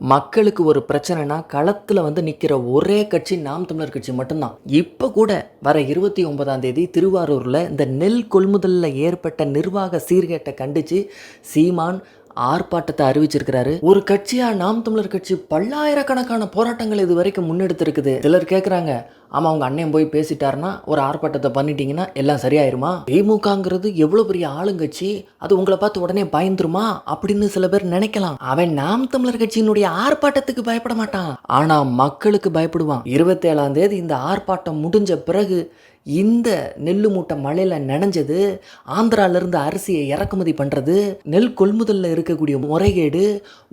மக்களுக்கு ஒரு பிரச்சனைனா களத்தில் வந்து நிற்கிற ஒரே கட்சி நாம் தமிழர் கட்சி மட்டும்தான். இப்போ கூட வர இருபத்தி ஒன்பதாம் தேதி திருவாரூரில் இந்த நெல் கொள்முதலில் ஏற்பட்ட நிர்வாக சீர்கேட்டை கண்டித்து சீமான் ஆர்ப்பாட்டத்தை அறிவிச்சிருக்கிறாரு. ஒரு கட்சியா நாம் தமிழர் கட்சி பல்லாயிரக்கணக்கான போராட்டங்கள் இது வரைக்கும் முன்னெடுத்திருக்குது. சிலர் கேட்குறாங்க ஆமா அவங்க அண்ணன் போய் பேசிட்டாருன்னா ஒரு ஆர்ப்பாட்டத்தை பண்ணிட்டீங்கன்னா எல்லாம் சரியாயிருமா? திமுகங்கிறது எவ்வளோ பெரிய ஆளுங்கட்சி அது உங்களை பார்த்து உடனே பயந்துருமா? அப்படின்னு சில பேர் நினைக்கலாம். அவன் நாம் தமிழர் கட்சியினுடைய ஆர்ப்பாட்டத்துக்கு பயப்பட மாட்டான். ஆனா மக்களுக்கு பயப்படுவான். இருபத்தேழாம் தேதி இந்த ஆர்ப்பாட்டம் முடிஞ்ச பிறகு இந்த நெல்லு மூட்டை மழையில் நனைஞ்சது ஆந்திராவிலேருந்து அரிசியை இறக்குமதி பண்ணுறது நெல் கொள்முதலில் இருக்கக்கூடிய முறைகேடு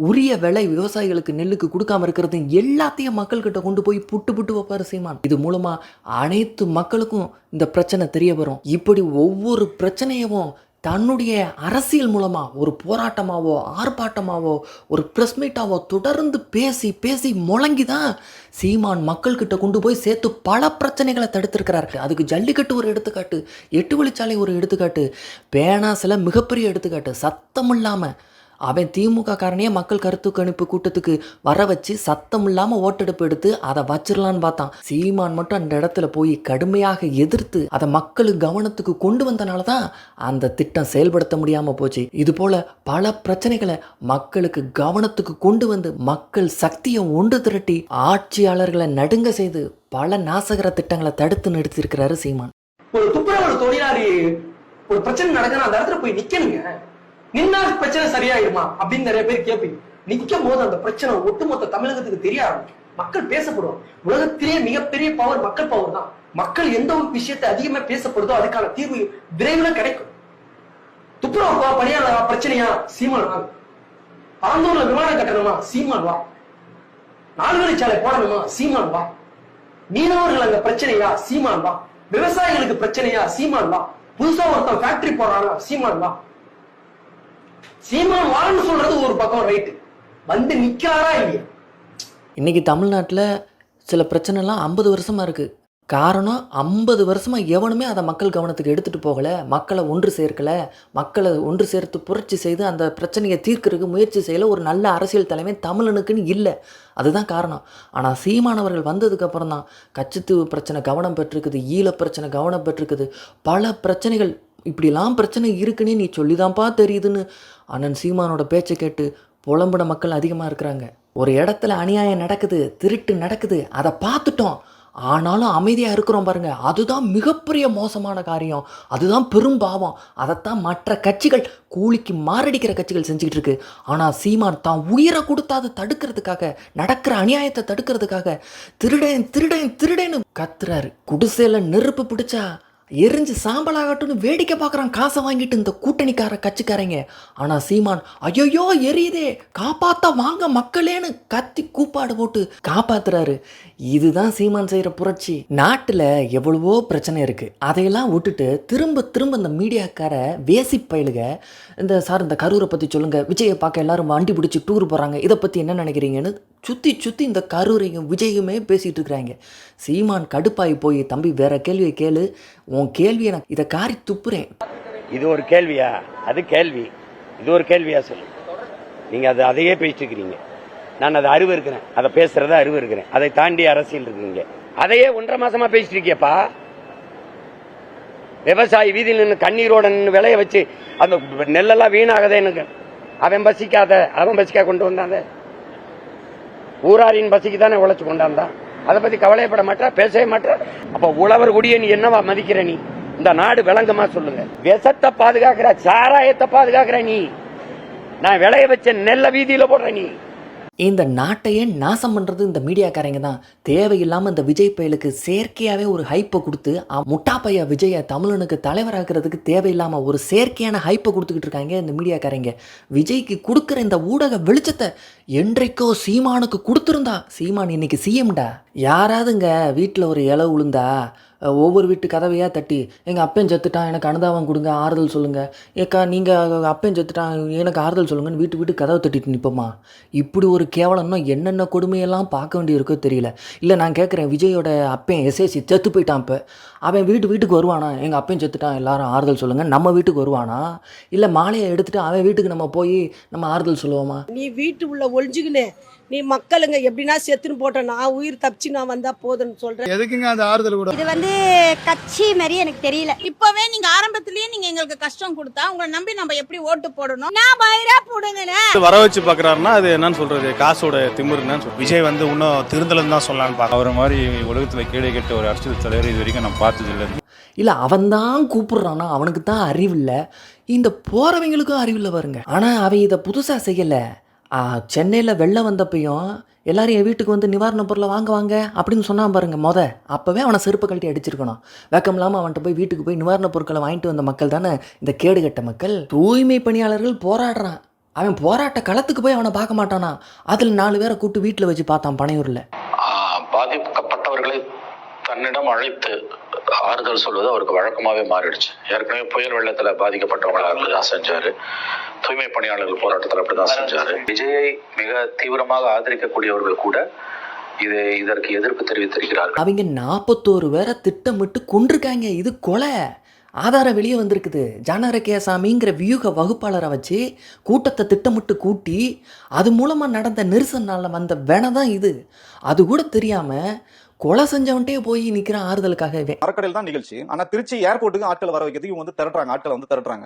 உரிய விலை விவசாயிகளுக்கு நெல்லுக்கு கொடுக்காம இருக்கிறது எல்லாத்தையும் மக்கள்கிட்ட கொண்டு போய் புட்டு புட்டு வைப்பார் சீமான். இது மூலமாக அனைத்து மக்களுக்கும் இந்த பிரச்சனை தெரிய வரும். இப்படி ஒவ்வொரு பிரச்சனையவும் தன்னுடைய அரசியல் மூலமாக ஒரு போராட்டமாவோ ஆர்ப்பாட்டமாவோ ஒரு ப்ரெஸ் மீட்டாவோ தொடர்ந்து பேசி பேசி முழங்கி தான் சீமான் மக்கள்கிட்ட கொண்டு போய் சேர்த்து பல பிரச்சனைகளை தடுத்திருக்கிறார். அதுக்கு ஜல்லிக்கட்டு ஒரு எடுத்துக்காட்டு எட்டு வழிச்சாலை ஒரு எடுத்துக்காட்டு பேனா சில மிகப்பெரிய எடுத்துக்காட்டு. சத்தம் இல்லாமல் அவன் திமுக காரனையே மக்கள் கருத்து கணிப்பு கூட்டத்துக்கு வர வச்சு சத்தம் இல்லாமல் ஓட்டெடுப்பு எடுத்து அதை வச்சிடலான்னு பார்த்தான். சீமான் மட்டும் அந்த இடத்துல போய் கடுமையாக எதிர்த்து அதை மக்கள் கவனத்துக்கு கொண்டு வந்தனால தான் அந்த திட்டம் செயல்படுத்த முடியாமல் போச்சு. இது போல பல பிரச்சனைகளை மக்களுக்கு கவனத்துக்கு கொண்டு வந்து மக்கள் சக்தியை ஒன்று திரட்டி ஆட்சியாளர்களை நடுங்க செய்து பல நாசகர திட்டங்களை தடுத்து நிறுத்தியிருக்கிறாரு சீமான். ஒரு துப்புரவு தொழிலாளி ஒரு பிரச்சனை நடக்குதுன்னா அந்த இடத்துல போய் நிக்கணுங்க. நின்னா பிரச்சனை சரியாயிருமா? அப்படின்னு நிறைய பேர் கேட்பீங்க. நிற்கும் போது அந்த பிரச்சனை ஒட்டுமொத்த தமிழகத்துக்கு தெரிய ஆரம்பிக்கும். மக்கள் பேசப்படுவாங்க. உலகத்திலேயே மிகப்பெரிய பவர் மக்கள் பவர் தான். மக்கள் எந்த ஒரு விஷயத்தை அதிகமா பேசப்படுதோ அதுக்கான தீர்வு விரைவில் கிடைக்கும். துப்புரவா ப- பிரச்சனையா? சீமான் வா ஆந்தூர்ல விமானம் கட்டணுமா? சீமான் வா. நாலு போடணுமா? சீமான் வா. மீனவர்கள் அங்க பிரச்சனையா? சீமான் வா. விவசாயிகளுக்கு பிரச்சனையா? சீமான் வா. புதுசா ஒருத்தன் ஃபேக்டரி போறாங்க சீமான் வா. சீமான் வான்னு சொல்றது ஒரு பக்கம் ரைட்டு வந்து நிக்கிறாரா இல்லையா? இன்னைக்கு தமிழ்நாட்டில் சில பிரச்சனைலாம் ஐம்பது வருஷமாக இருக்குது காரணம் ஐம்பது வருஷமாக எவனுமே அதை மக்கள் கவனத்துக்கு எடுத்துகிட்டு போகலை. மக்களை ஒன்று சேர்க்கலை. மக்களை ஒன்று சேர்த்து புரட்சி செய்து அந்த பிரச்சனையை தீர்க்கறதுக்கு முயற்சி செய்யலை. ஒரு நல்ல அரசியல் தலைமை தமிழனுக்குன்னு இல்லை. அதுதான் காரணம். ஆனால் சீமானவர்கள் வந்ததுக்கப்புறம் தான் கச்சத்தீவு பிரச்சனை கவனம் பெற்றிருக்குது ஈழ பிரச்சனை கவனம் பெற்றிருக்குது. பல பிரச்சனைகள் இப்படிலாம் பிரச்சனை இருக்குன்னே நீ சொல்லிதான்ப்பா தெரியுதுன்னு அண்ணன் சீமானோட பேச்சை கேட்டு புலம்புன மக்கள் அதிகமாக இருக்கிறாங்க. ஒரு இடத்துல அநியாயம் நடக்குது திருட்டு நடக்குது அதை பார்த்துட்டோம். ஆனாலும் அமைதியாக இருக்கிறோம் பாருங்க. அதுதான் மிகப்பெரிய மோசமான காரியம். அதுதான் பெரும் பாவம். அதைத்தான் மற்ற கட்சிகள் கூலிக்கு மாரடிக்கிற கட்சிகள் செஞ்சுக்கிட்டு இருக்கு. ஆனால் சீமான் தான் உயிரை கொடுத்தாது அதை தடுக்கிறதுக்காக நடக்கிற அநியாயத்தை தடுக்கிறதுக்காக திருடன் திருடன் திருடன்னு கத்துறாரு. குடிசையில் நெருப்பு பிடிச்சா எரிஞ்சு சாம்பலாகட்டும்னு வேடிக்கை பார்க்குறான் காசை வாங்கிட்டு இந்த கூட்டணிக்கார கட்சிக்காரங்க. ஆனால் சீமான் ஐயோயோ எரியுதே காப்பாத்த வாங்க மக்களேன்னு கத்தி கூப்பாடு போட்டு காப்பாத்துறாரு. இதுதான் சீமான் செய்கிற புரட்சி. நாட்டில் எவ்வளவோ பிரச்சனை இருக்குது அதையெல்லாம் விட்டுட்டு திரும்ப திரும்ப இந்த மீடியாக்கார வேசி பயலுக இந்த சார் இந்த கரூரை பற்றி சொல்லுங்கள் விஜயை பார்க்க எல்லாரும் வண்டி பிடிச்சி டூர் போகிறாங்க இதை பற்றி என்ன நினைக்கிறீங்கன்னு சுற்றி சுற்றி இந்த கரூரையும் விஜயுமே பேசிகிட்டு இருக்கிறாங்க. சீமான் கடுப்பாகி போய் தம்பி வேற கேள்வியை கேளு உன் கேள்வியை நான் இதை காரி துப்புறேன். இது ஒரு கேள்வியா? அது கேள்வி. இது ஒரு கேள்வியா சொல்லு. நீங்க அது அதையே பேசிட்டு இருக்கிறீங்க நான் அதை அறிவு இருக்கிறேன். அதை பேசுறத அறிவு இருக்கிறேன். அதை தாண்டி அரசியல் இருக்குங்க அதையே ஒன்றரை மாசமா பேசிட்டு இருக்கியப்பா விவசாயி வீதியில் நின்று கண்ணீரோட நின்று விளைய வச்சு அந்த நெல்லெல்லாம் வீணாகதே எனக்கு. அவன் பசிக்காத அவன் பசிக்கா கொண்டு வந்தாத. ஊராரின் பசிக்கு தானே உழைச்சு கொண்டாந்தான். அதை பத்தி கவலைப்பட மாட்டா பேசவே மாட்டா. அப்ப உழவர் குடிய நீ என்னவா மதிக்கிற நீ? இந்த நாடு விளங்குமா சொல்லுங்க. விஷத்தை பாதுகாக்கிற சாராயத்தை பாதுகாக்கிற நீ. நான் விளைய வச்ச நெல்ல வீதியில போடுற நீ. இந்த நாட்டையே நாசம் பண்ணுறது இந்த மீடியாக்காரங்க தான்? தேவையில்லாமல் இந்த விஜய் பயலுக்கு செயற்கையாகவே ஒரு ஹைப்பை கொடுத்து அவன் முட்டா பைய விஜயை தமிழனுக்கு தலைவராகிறதுக்கு தேவையில்லாமல் ஒரு செயற்கையான ஹைப்பை கொடுத்துக்கிட்டு இருக்காங்க இந்த மீடியாக்காரங்க. விஜய்க்கு கொடுக்குற இந்த ஊடக வெளிச்சத்தை என்றைக்கோ சீமானுக்கு கொடுத்துருந்தா சீமான் இன்னைக்கு சிஎம்டா யாராவதுங்க வீட்டில் ஒரு இலை உளுந்தா? ஒவ்வொரு வீட்டு கதவையாக தட்டி எங்கள் அப்பையும் செத்துட்டான் எனக்கு அனுதாபம் கொடுங்க ஆறுதல் சொல்லுங்கள் ஏக்கா நீங்கள் அப்பையும் செத்துட்டான் எனக்கு ஆறுதல் சொல்லுங்கன்னு வீட்டு வீட்டு கதவை தட்டிட்டு நிற்போமா இப்படி ஒரு கேவலம்னா என்னென்ன கொடுமையெல்லாம் பார்க்க வேண்டியிருக்கோ தெரியல. இல்லை நான் கேட்குறேன் விஜயோட அப்பன் எஸ்எஸ்சி செத்து போயிட்டான் இப்போ. அவன் வீட்டு வீட்டுக்கு வருவானா? எங்கள் அப்பையும் செத்துட்டான் எல்லாரும் ஆறுதல் சொல்லுங்கள் நம்ம வீட்டுக்கு வருவானா? இல்லை மாலையை எடுத்துகிட்டு அவன் வீட்டுக்கு நம்ம போய் நம்ம ஆறுதல் சொல்லுவோமா? நீ வீட்டு உள்ள ஒழிஞ்சுக்கினே நீ மக்களுங்க எப்படின்னா செத்துன்னு போட்ட நான் உயிர் தப்பிச்சு நான் வந்தா போதும்னு சொல்றேன். எதுக்குங்க அந்த ஆறுதல் கூட? இது வந்து கட்சி மாதிரி எனக்கு தெரியல. இப்பவே நீங்க ஆரம்பத்திலேயே நீங்க எங்களுக்கு கஷ்டம் கொடுத்தா உங்களை நம்பி நம்ம எப்படி ஓட்டு போடணும்? நான் பயிரா போடுங்கண்ணே. வர வச்சு பாக்குறாருன்னா அது என்னன்னு சொல்றது? காசோட திமிருன்னு விஜய் வந்து இன்னும் திருந்தலன்னு தான் சொல்லலாம்னு பாக்க அவரை மாதிரி உலகத்துல கேடு கெட்ட ஒரு அரசியல் தலைவர் இது வரைக்கும் நான் பார்த்தது இல்லை. இல்லை அவன் தான் கூப்பிடுறானா அவனுக்கு தான் அறிவில்லை இந்த போகிறவங்களுக்கும் அறிவில்லை பாருங்க. ஆனால் அவன் இதை புதுசாக செய்யலை. சென்னையில் வெள்ளம் வந்தப்பையும் எல்லாரும் என் வீட்டுக்கு வந்து நிவாரணப் பொருளை வாங்க வாங்க அப்படின்னு சொன்னான் பாருங்க மொத. அப்போவே அவனை செருப்பு கழட்டி அடிச்சிருக்கணும். வெக்கம் இல்லாமல் அவன்கிட்ட போய் வீட்டுக்கு போய் நிவாரணப் பொருட்களை வாங்கிட்டு வந்த மக்கள் தானே இந்த கேடுகட்ட மக்கள். தூய்மை பணியாளர்கள் போராடுறான். அவன் போராட்ட களத்துக்கு போய் அவனை பார்க்க மாட்டானா? அதில் நாலு பேரை கூட்டு வீட்டில் வச்சு பார்த்தான் பனையூரில். பாதிக்கப்பட்டவர்களை தன்னிடம் அழைத்து ஆறுதல் சொல்வது அவருக்கு வழக்கமாகவே மாறிடுச்சு. ஏற்கனவே புயல் வெள்ளத்தில் பாதிக்கப்பட்டவங்களை செஞ்சார். தூய்மை பணியாளர்கள் போராட்டத்தில் அப்படிதான் செஞ்சாரு. விஜயை மிக தீவிரமாக ஆதரிக்கக்கூடியவர்கள் கூட இது இதற்கு எதிர்ப்பு தெரிவித்திருக்கிறார்கள். அவங்க நாற்பத்தோரு பேரை திட்டமிட்டு கொண்டிருக்காங்க இது கொலை. ஆதாரம் வெளியே வந்திருக்குது. ஜானரகேசாமிங்கிற வியூக வகுப்பாளரை வச்சு கூட்டத்தை திட்டமிட்டு கூட்டி அது மூலமாக நடந்த நெரிசல் வந்த வென தான் இது. அது கூட தெரியாமல் கொலை செஞ்சவன்ட்டே போய் நிற்கிறான் ஆறுதலுக்காக இவன். மரக்கடையில் தான் நிகழ்ச்சி. ஆனா திருச்சி ஏர்போர்ட்டுக்கு ஆட்கள் வர வைக்கிறதுக்கு இவங்க வந்து திரட்டுறாங்க. ஆட்களை வந்து திரட்டுறாங்க.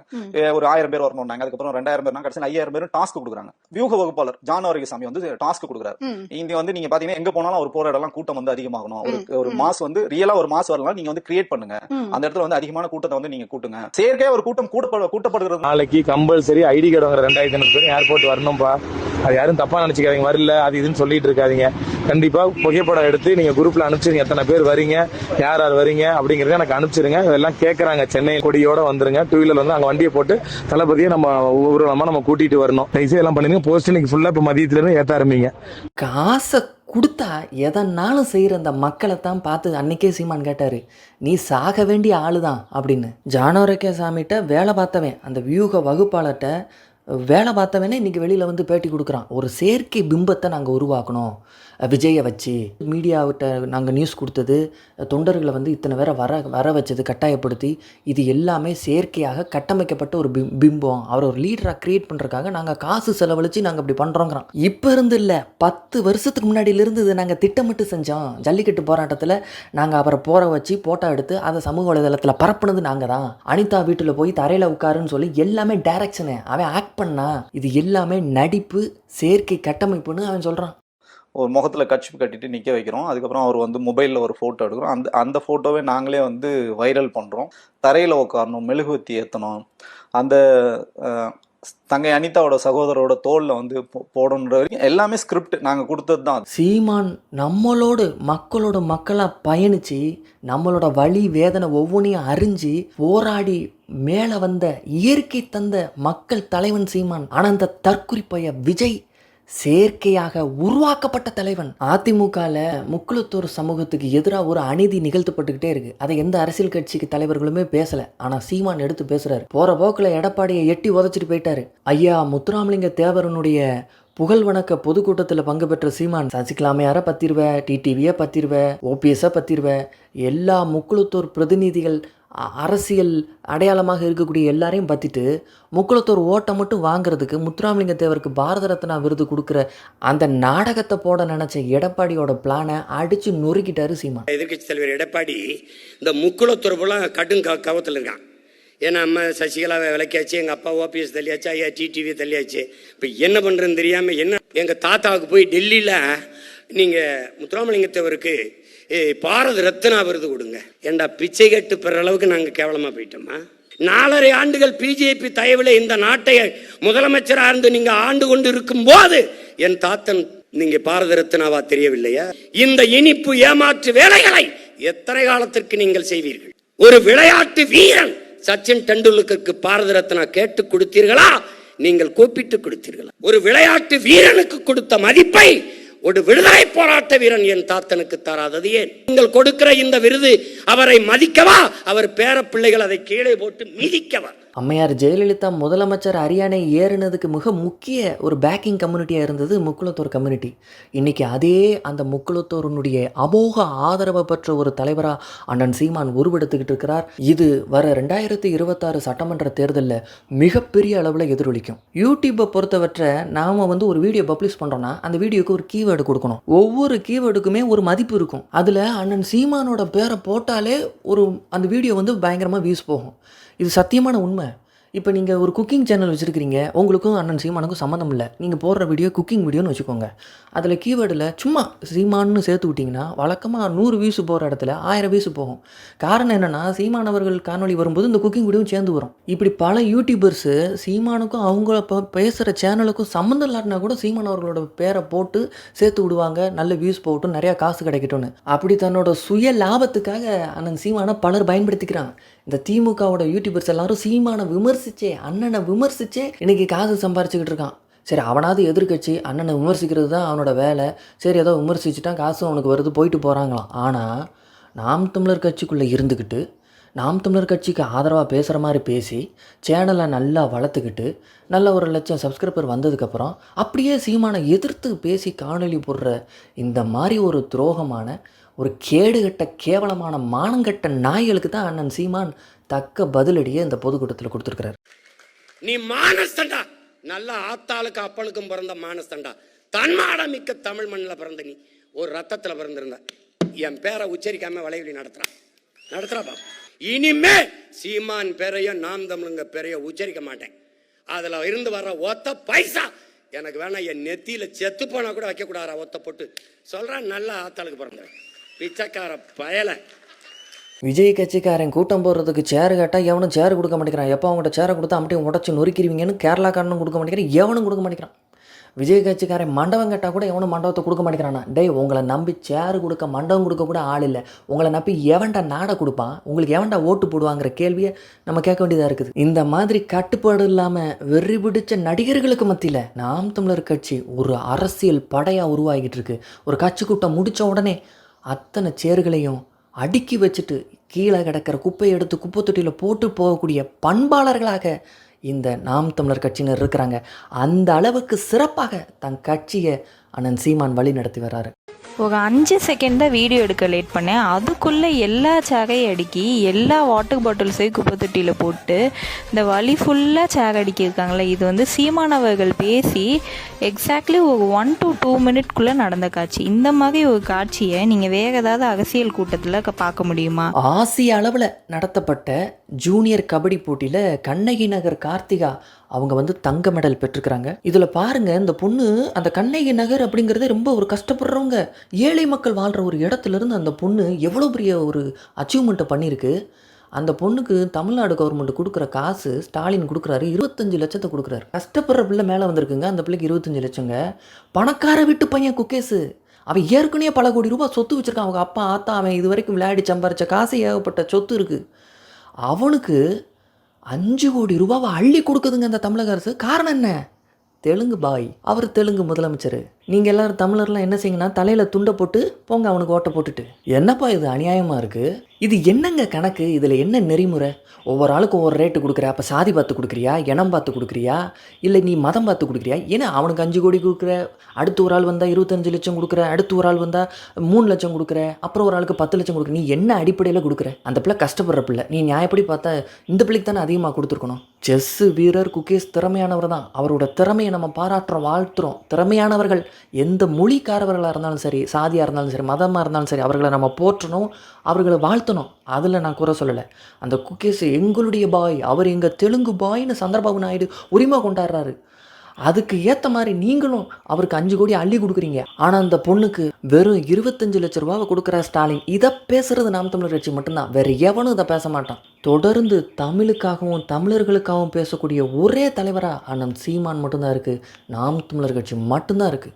ஒரு ஆயிரம் பேர் வரணும்னாங்க. அதுக்கப்புறம் ரெண்டாயிரம் பேர் கடைசியில் ஐயாயிரம் பேர் டாஸ்க் கொடுக்குறாங்க. வியூக வகுப்பாளர் ஜான் சாமி வந்து டாஸ்க் கொடுக்குறாரு. இங்க வந்து நீங்க பாத்தீங்கன்னா எங்க போனாலும் ஒரு போற இடம்லாம் கூட்டம் வந்து அதிகமாகணும். ஒரு ஒரு மாஸ் வந்து ரியலா ஒரு மாஸ் வரலாம் நீங்க வந்து கிரியேட் பண்ணுங்க. அந்த இடத்துல வந்து அதிகமான கூட்டத்தை வந்து நீங்க கூட்டுங்க. செயற்கையா ஒரு கூட்டம் கூட்டப்பட கூட்டப்படுகிறது. நாளைக்கு கம்பல்சரி ஐடி கார்டு வாங்குற ரெண்டாயிரத்தி ஐநூறு பேரும் ஏர்போர்ட் வரணும்பா. அது யாரும் தப்பா நினைச்சுக்காதீங்க. வரல அது இதுன்னு சொல்லிட்டு இருக்காதீங்க. கண்டிப்பா புகைப்படம் எடுத்து நீங்க குரூப்ல அனுப்பிச்சிருங்க எத்தனை பேர் வரீங்க யார் யார் வரீங்க அப்படிங்கறத எனக்கு அனுப்பிச்சிருங்க. இதெல்லாம் கேக்குறாங்க. சென்னை கொடியோட வந்துருங்க. டூ வீலர் வந்து அங்க வண்டியை போட்டு தளபதியை நம்ம ஊர்வலமா நம்ம கூட்டிட்டு வரணும். தயவுசெய்து எல்லாம் பண்ணிருங்க போஸ்ட் இன்னைக்கு ஃபுல்லா இப்ப மதியத்துல இருந்து ஏத்த ஆரம்பிங்க. காசை கொடுத்தா எதனாலும் செய்கிற அந்த மக்களை தான் பார்த்து அன்னைக்கே சீமான் கேட்டார். நீ சாக வேண்டிய ஆளு தான் அப்படின்னு. ஜானோரக்கே சாமிகிட்ட வேலை பார்த்தவன் அந்த வியூக வகுப்பாளர்கிட்ட வேலை பார்த்தவனே இன்றைக்கி வெளியில் வந்து பேட்டி கொடுக்குறான். ஒரு செயற்கை பிம்பத்தை நாங்கள் உருவாக்கணும். விஜயை வச்சு மீடியாவிட்ட நாங்கள் நியூஸ் கொடுத்தது தொண்டர்களை வந்து இத்தனை பேரை வர வர வச்சது கட்டாயப்படுத்தி இது எல்லாமே செயற்கையாக கட்டமைக்கப்பட்ட ஒரு பிம் பிம்பம். அவர் ஒரு லீடராக க்ரியேட் பண்ணுறதுக்காக நாங்கள் காசு செலவழித்து நாங்கள் இப்படி பண்ணுறோங்கிறோம் இப்போ இருந்து இல்லை பத்து வருஷத்துக்கு முன்னாடியிலிருந்து இதை நாங்கள் திட்டமிட்டு செஞ்சோம். ஜல்லிக்கட்டு போராட்டத்தில் நாங்கள் அவரை போற வச்சு போட்டோ எடுத்து அதை சமூக வலைதளத்தில் பரப்புனது நாங்கள் தான். அனிதா வீட்டில் போய் தரையில் உட்காருன்னு சொல்லி எல்லாமே டைரக்ஷனு அவன் ஆக்ட் பண்ணா இது எல்லாமே நடிப்பு செயற்கை கட்டமைப்புன்னு அவன் சொல்கிறான் ஒரு முகத்தில் கட்சி கட்டிட்டு நிற்க வைக்கிறோம். அதுக்கப்புறம் அவர் வந்து மொபைலில் ஒரு ஃபோட்டோ எடுக்கிறோம். அந்த அந்த ஃபோட்டோவே நாங்களே வந்து வைரல் பண்ணுறோம் தரையில் உட்காரணும் மெழுகுவத்தி ஏற்றணும் அந்த தங்கை அனிதாவோட சகோதரோட தோலில் வந்து போ- போடணுன்ற வரைக்கும் எல்லாமே ஸ்கிரிப்ட் நாங்கள் கொடுத்தது தான் சீமான் நம்மளோடு மக்களோட மக்களாக பயணித்து நம்மளோட வழி வேதனை ஒவ்வொன்றையும் அறிஞ்சு போராடி மேலே வந்த இயற்கை தந்த மக்கள் தலைவன் சீமான் ஆனால் அந்த தற்குறிப்பைய விஜய் செயற்கையாக உருவாக்கப்பட்ட தலைவன். அதிமுகவில் முக்குளத்தூர் சமூகத்துக்கு எதிராக ஒரு அநீதி நிகழ்த்தப்பட்டுக்கிட்டே இருக்கு. அதை எந்த அரசியல் கட்சிக்கு தலைவர்களுமே பேசல. ஆனால் சீமான் எடுத்து பேசுறாரு. போற போக்கில் எடப்பாடியை எட்டி உதச்சிட்டு போயிட்டாரு. ஐயா முத்துராமலிங்க தேவரனுடைய புகழ் வணக்க பொதுக்கூட்டத்தில் பங்கு பெற்ற சீமான் சசிகலாமையார பத்திருவ டிடிவியை பத்திருவ ஓபிஎஸ்ஸை பத்திருவ எல்லா முக்குளத்தூர் பிரதிநிதிகள் அரசியல் அடையாளமாக இருக்கக்கூடிய எல்லாரையும் பற்றிட்டு முக்குளத்தோர் ஓட்டை மட்டும் வாங்குறதுக்கு முத்துராமலிங்க தேவருக்கு பாரத ரத்னா விருது கொடுக்குற அந்த நாடகத்தை போட நினச்ச எடப்பாடியோட பிளானை அடித்து நொறுக்கிட்டாரு சீமா எதிர்கட்சி தலைவர் எடப்பாடி இந்த முக்குளத்துறப்புலாம் கடும் க கவத்தில் இருக்கான். ஏன்னா அம்மா சசிகலாவை விளக்கியாச்சு எங்கள் அப்பா ஓபிஎஸ் தள்ளியாச்சு ஐயா டிடிவி தள்ளியாச்சு. இப்போ என்ன பண்ணுறதுன்னு தெரியாமல் என்ன எங்கள் தாத்தாவுக்கு போய் டெல்லியில் நீங்கள் முத்துராமலிங்கத்தவருக்கு பாரத ரத்னா விருது கொடுங்க. ஏண்டா பிச்சை கட்டு பெற அளவுக்கு நாங்கள் கேவலமாக போயிட்டோமா? நாலரை ஆண்டுகள் பிஜேபி தயவில் இந்த நாட்டை முதலமைச்சராக இருந்து நீங்கள் ஆண்டு கொண்டு இருக்கும் போது என் தாத்தன் நீங்க பாரத ரத்னாவா தெரியவில்லையா? இந்த இனிப்பு ஏமாற்று வேலைகளை எத்தனை காலத்திற்கு நீங்கள் செய்வீர்கள்? ஒரு விளையாட்டு வீரன் சச்சின் டெண்டுல்கருக்கு பாரத ரத்னா கேட்டு கொடுத்தீர்களா? நீங்கள் கூப்பிட்டு கொடுத்தீர்களா? ஒரு விளையாட்டு வீரனுக்கு கொடுத்த மதிப்பை ஒரு விடுதலை போராட்ட வீரன் என் தாத்தனுக்கு தராதது ஏன்? நீங்கள் கொடுக்கிற இந்த விருது அவரை மதிக்கவா? அவர் பேர பிள்ளைகள் அதை கீழே போட்டு மிதிக்கவா? அம்மையார் ஜெயலலிதா முதலமைச்சர் அரியானை ஏறினதுக்கு மிக முக்கிய ஒரு பேக்கிங் கம்யூனிட்டியாக இருந்தது முக்குளத்தூர் கம்யூனிட்டி இன்னைக்கு அதே அந்த முக்குளத்தூரினுடைய அமோக ஆதரவை பெற்ற ஒரு தலைவராக அண்ணன் சீமான் உருவெடுத்துக்கிட்டு இருக்கிறார். இது வர ரெண்டாயிரத்தி இருபத்தாறு சட்டமன்ற தேர்தலில் மிகப்பெரிய அளவில் எதிரொலிக்கும். யூடியூப்பை பொறுத்தவற்றை நாம் வந்து ஒரு வீடியோ பப்ளிஷ் பண்ணுறோன்னா அந்த வீடியோக்கு ஒரு கீவேர்டு கொடுக்கணும். ஒவ்வொரு கீவேர்டுக்குமே ஒரு மதிப்பு இருக்கும். அதில் அண்ணன் சீமானோட பேரை போட்டாலே ஒரு அந்த வீடியோ வந்து பயங்கரமாக வியூஸ் போகும். இது சத்தியமான உண்மை. இப்போ நீங்கள் ஒரு குக்கிங் சேனல் வச்சுருக்கிறீங்க உங்களுக்கும் அண்ணன் சீமானுக்கும் சம்மந்தம் இல்லை. நீங்கள் போடுற வீடியோ குக்கிங் வீடியோன்னு வச்சுக்கோங்க. அதில் கீவேர்டில் சும்மா சீமான்னு சேர்த்து விட்டிங்கன்னா வழக்கமாக நூறு வியூஸ் போகிற இடத்துல ஆயிரம் வியூஸ் போகும். காரணம் என்னென்னா சீமானவர்கள் காணொலி காணொளி வரும்போது இந்த குக்கிங் வீடியோவும் சேர்ந்து வரும். இப்படி பல யூடியூபர்ஸு சீமானுக்கும் அவங்க இப்போ பேசுகிற சேனலுக்கும் சம்மந்தம் இல்லாட்டினா கூட சீமானவர்களோட பேரை போட்டு சேர்த்து விடுவாங்க நல்ல வியூஸ் போகட்டும் நிறையா காசு கிடைக்கட்டும்னு. அப்படி தன்னோட சுய லாபத்துக்காக அண்ணன் சீமானை பலர் பயன்படுத்திக்கிறாங்க. இந்த திமுகவோட யூடியூபர்ஸ் எல்லாரும் சீமானை விமர்சிச்சே அண்ணனை விமர்சிச்சே இன்னைக்கு காசு சம்பாரிச்சுக்கிட்டு இருக்கான். சரி அவனாவது எதிர்க்கட்சி அண்ணனை விமர்சிக்கிறது தான் அவனோட வேலை. சரி ஏதோ விமர்சிச்சுட்டான் காசு அவனுக்கு வருது போயிட்டு போகிறாங்களாம் ஆனால் நாம் தமிழர் கட்சிக்குள்ளே இருந்துக்கிட்டு நாம் தமிழர் கட்சிக்கு ஆதரவாக பேசுகிற மாதிரி பேசி சேனலை நல்லா வளர்த்துக்கிட்டு நல்ல ஒரு லட்சம் சப்ஸ்கிரைபர் வந்ததுக்கப்புறம் அப்படியே சீமானை எதிர்த்து பேசி காணொளி போடுற இந்த மாதிரி ஒரு துரோகமான ஒரு கேடுகட்ட கேவலமான மானங்கட்ட நாய்களுக்கு தான் அண்ணன் சீமான் தக்க பதிலடியை இந்த பொதுக்கூட்டத்தில் கொடுத்துருக்கிறார். நீ மானஸ்தண்டா? நல்ல ஆத்தாளுக்கு அப்பளுக்கும் பிறந்த மானஸ்தண்டா. தன்மாட மிக்க தமிழ் மண்ணில் பிறந்த நீ. ஒரு ரத்தத்தில் பிறந்திருந்த. என் பேரை உச்சரிக்காம வளைவலி நடத்துறான் நடத்துகிறாப்பா இனிமே சீமான் பேரையும் நாம் தமிழுங்க பேரையும் உச்சரிக்க மாட்டேன். அதில் இருந்து வர்ற ஒத்த பைசா எனக்கு வேணா என் நெத்தியில் செத்து போனால் கூட வைக்கக்கூடாதா ஒத்த போட்டு. சொல்கிறேன் நல்ல ஆத்தாளுக்கு பிறந்தேன் பிச்சைக்கார பயலை. விஜய் கட்சிக்காரன் கூட்டம் போடுறதுக்கு சேர் கேட்டால் எவனும் சேர் கொடுக்க மாட்டேங்கிறான். எப்போ அவங்கள்ட்ட சேரை கொடுத்தா அப்படியே உடச்சி நொறுக்கிடுவீங்கன்னு கேரளாக்காரனும் கொடுக்க மாட்டேங்கிறான். எவனும் கொடுக்க மாட்டேங்கிறான். விஜய் கட்சிக்காரன் மண்டபம் கேட்டால் கூட எவனும் மண்டபத்தை கொடுக்க மாட்டேங்கிறானா? டேய் உங்களை நம்பி சேர் கொடுக்க மண்டபம் கொடுக்க கூட ஆள் இல்லை. உங்களை நம்பி எவன்டா நாடை கொடுப்பான்? உங்களுக்கு எவன்டா ஓட்டு போடுவாங்கிற கேள்வியை நம்ம கேட்க வேண்டியதாக இருக்குது. இந்த மாதிரி கட்டுப்பாடு இல்லாமல் வெறி பிடிச்ச நடிகர்களுக்கு மத்தியில் நாம் தமிழர் கட்சி ஒரு அரசியல் படையாக உருவாகிட்டு இருக்கு. ஒரு கட்சி கூட்டம் முடித்த உடனே அத்தனை சேர்களையும் அடுக்கி வச்சுட்டு கீழே கிடக்கிற குப்பையை எடுத்து குப்பை தொட்டியில் போட்டு போகக்கூடிய பண்பாளர்களாக இந்த நாம் தமிழர் கட்சியினர் இருக்கிறாங்க. அந்த அளவுக்கு சிறப்பாக தன் கட்சியை அண்ணன் சீமான் வழி நடத்தி வர்றாரு. ஒரு அஞ்சு செகண்ட் தான் வீடியோ எடுக்க லேட் பண்ணேன். அதுக்குள்ளே எல்லா சேகையும் அடுக்கி எல்லா வாட்டர் பாட்டில்ஸையும் குப்பை தொட்டியில் போட்டு இந்த வழி ஃபுல்லாக சேக அடிக்கியிருக்காங்களே இது வந்து சீமானவர்கள் பேசி எக்ஸாக்ட்லி ஒரு ஒன் டு டூ மினிட்குள்ளே நடந்த காட்சி. இந்த மாதிரி ஒரு காட்சியை நீங்கள் வேறு ஏதாவது அரசியல் கூட்டத்தில் பார்க்க முடியுமா? ஆசிய அளவில் நடத்தப்பட்ட ஜூனியர் கபடி போட்டியில் கண்ணகி நகர் கார்த்திகா அவங்க வந்து தங்க மெடல் பெற்றுக்கிறாங்க இதில் பாருங்கள் இந்த பொண்ணு அந்த கண்ணகி நகர் அப்படிங்கிறதே ரொம்ப ஒரு கஷ்டப்படுறவங்க. ஏழை மக்கள் வாழ்கிற ஒரு இடத்துல இருந்து அந்த பொண்ணு எவ்வளோ பெரிய ஒரு அச்சீவ்மெண்ட்டை பண்ணியிருக்கு. அந்த பொண்ணுக்கு தமிழ்நாடு கவர்மெண்ட் கொடுக்குற காசு ஸ்டாலின் கொடுக்குறாரு. இருபத்தஞ்சு லட்சத்தை கொடுக்குறாரு. கஷ்டப்படுற பிள்ளை மேலே வந்திருக்குங்க. அந்த பிள்ளைக்கு இருபத்தஞ்சு லட்சங்க. பணக்கார வீட்டு பையன் குக்கேஸு அவன் ஏற்கனவே பல கோடி ரூபாய் சொத்து வச்சுருக்கான். அவங்க அப்பா ஆத்தா அவன் இது வரைக்கும் விளையாடி சம்பாரிச்ச காசு ஏகப்பட்ட சொத்து இருக்குது அவனுக்கு அஞ்சு கோடி ரூபாவை அள்ளி கொடுக்குதுங்க அந்த தமிழக அரசு. காரணம் என்ன? தெலுங்கு பாய். அவர் தெலுங்கு முதலமைச்சர். நீங்கள் எல்லாரும் தமிழர்லாம் என்ன செய்யுங்கன்னா தலையில் துண்டை போட்டு போங்க அவனுக்கு ஓட்டை போட்டுட்டு. என்னப்பா இது அநியாயமாக இருக்குது இது என்னங்க கணக்கு? இதில் என்ன நெறிமுறை? ஒவ்வொரு ஆளுக்கும் ஒவ்வொரு ரேட்டு கொடுக்குற அப்போ சாதி பார்த்து கொடுக்குறியா? இனம் பார்த்து கொடுக்குறியா? இல்லை நீ மதம் பார்த்து கொடுக்குறியா? ஏன்னா அவனுக்கு அஞ்சு கோடி கொடுக்குற அடுத்து ஒரு ஆள் வந்தால் இருபத்தஞ்சு லட்சம் கொடுக்குற அடுத்து ஒரு ஆள் வந்தால் மூணு லட்சம் கொடுக்குற அப்புறம் ஒரு ஆளுக்கு பத்து லட்சம் கொடுக்குற. நீ என்ன அடிப்படையில் கொடுக்குற? அந்த பிள்ளை கஷ்டப்படுற பிள்ளை. நீ நியாயப்படி பார்த்தா இந்த பிள்ளைக்கு தானே அதிகமாக கொடுத்துருக்கணும். செஸ்ஸு வீரர் குகேஷ் திறமையானவர் தான். அவரோட திறமையை நம்ம பாராட்டுறோம் வாழ்த்துறோம். திறமையானவர்கள். எந்த மொழிக்காரவர்களாக இருந்தாலும் சரி சாதியாக இருந்தாலும் சரி மதமாக இருந்தாலும் சரி அவர்களை நம்ம போற்றணும் அவர்களை வாழ்த்தணும். அதில் நான் குறை சொல்லலை. அந்த குக்கேஸ் எங்களுடைய பாய் அவர் எங்கள் தெலுங்கு பாய்னு சந்திரபாபு நாயுடு உரிமை கொண்டாடுறாரு. அதுக்கு ஏற்ற மாதிரி நீங்களும் அவருக்கு அஞ்சு கோடி அள்ளி கொடுக்குறீங்க. ஆனால் அந்த பொண்ணுக்கு வெறும் இருபத்தஞ்சு லட்ச ரூபாவை கொடுக்குற ஸ்டாலின் இதை பேசுறது நாம் தமிழர் கட்சி மட்டும்தான். வேற எவனும் இதை பேச மாட்டான். தொடர்ந்து தமிழுக்காகவும் தமிழர்களுக்காகவும் பேசக்கூடிய ஒரே தலைவராக அண்ணன் சீமான் மட்டும்தான் இருக்குது நாம் தமிழர் கட்சி மட்டும்தான் இருக்குது